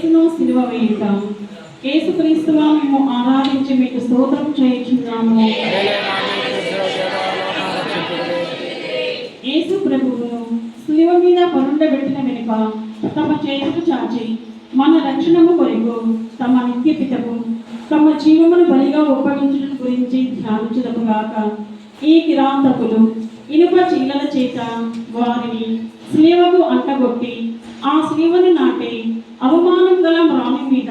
యేసును సిలువ వేయుట ఏసుక్రీస్తువా మేము ఆరాధించి మీకు స్తోత్రం చేయించున్నాము. యేసు ప్రభువును సిలువ మీద పరుండబెట్టిన వెనుక తమ చేతులు చాచి మన రక్షణము కొరకు తమ నిత్య పితకు తమ జీవమును బలిగా ఉపయోగించడం గురించి ధ్యానించదముగాక ఈ కిరాతకులు ఇనుప చీలల చేత వారిని శిలువకు అంటగొట్టి ఆ శిలువను నాటి అవమానం గల రాణి మీద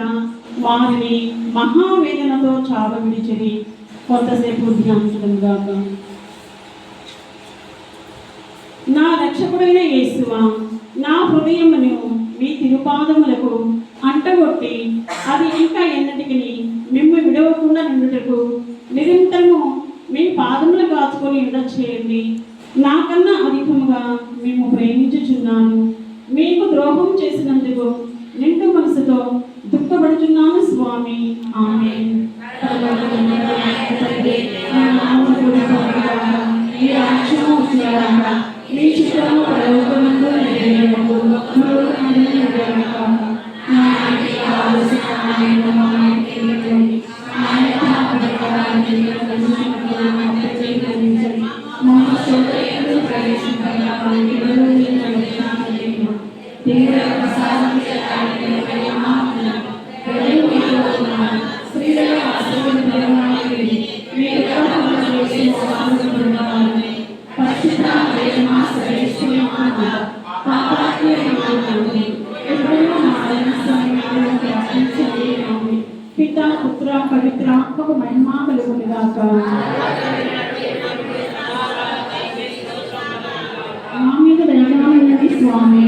వారిని మహావేదనతో చావ విడిచిరి కొంతసేపు గాక. నా రక్షకుడైన యేసువ నా హృదయమును మీ తిరుపాదములకు అంటగొట్టి అది ఇంకా ఎన్నటికి మిమ్ము విడవకుండా నిండుటకు నిరంతరము మీ పాదములు కాచుకొని ఉండ చేయండి నాకన్నా అధికముగా మేము ప్రేమించుచున్నాను. మీకు ద్రోహం చేసినందుకు నిండు మనసుతో దుఃఖపడుతున్నాను స్వామి. ఆమె ఈ పవిత్రాత్మకు మహిమ కలుగునుగాక మా మీద దయగా స్వామి.